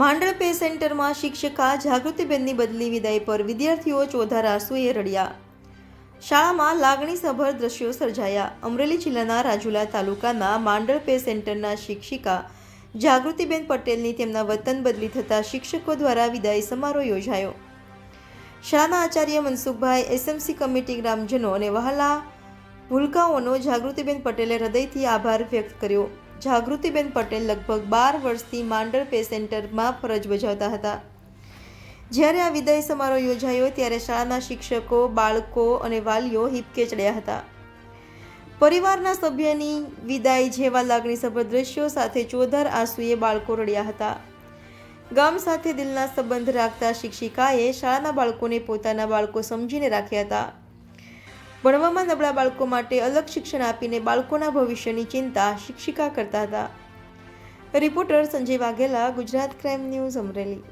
માંડળ pay સેન્ટરમાં શિક્ષિકા જાગૃતિબેનની બદલી વિદાય પર વિદ્યાર્થીઓ ચોધાર આંસુએ રડ્યા. શાળામાં લાગણીસભર દ્રશ્યો સર્જાયા. અમરેલી જિલ્લાના રાજુલા તાલુકાના માંડળ પે સેન્ટરના શિક્ષિકા જાગૃતિબેન પટેલની તેમના વતન બદલી થતા શિક્ષકો દ્વારા વિદાય સમારોહ યોજાયો. શાળાના આચાર્ય મનસુખભાઈ એસએમસી કમિટી ગ્રામજનો અને વહાલા ભૂલકાઓનો જાગૃતિબેન પટેલે હૃદયથી આભાર વ્યક્ત કર્યો. જાગૃતિબેન પટેલ લગભગ બાર વર્ષથી માંડળ પે સેન્ટરમાં ફરજ બજાવતા હતા. જ્યારે આ વિદાય સમારોહ યોજાયો ત્યારે શાળાના શિક્ષકો, બાળકો અને વાલીઓ હિપકે ચડ્યા હતા. પરિવારના સભ્યની વિદાય જેવા લાગણીસભર દ્રશ્યો સાથે ચોધાર આંસુએ બાળકો રડ્યા હતા. ગામ સાથે દિલના સંબંધ રાખતા શિક્ષિકાએ શાળાના બાળકોને પોતાના બાળકો સમજીને રાખ્યા હતા. ભણવામાં નબળા બાળકો માટે અલગ શિક્ષણ આપીને બાળકોના ભવિષ્યની ચિંતા શિક્ષિકા કરતા હતા. Reporter Sanjay Vaghela, Gujarat crime news Amreli.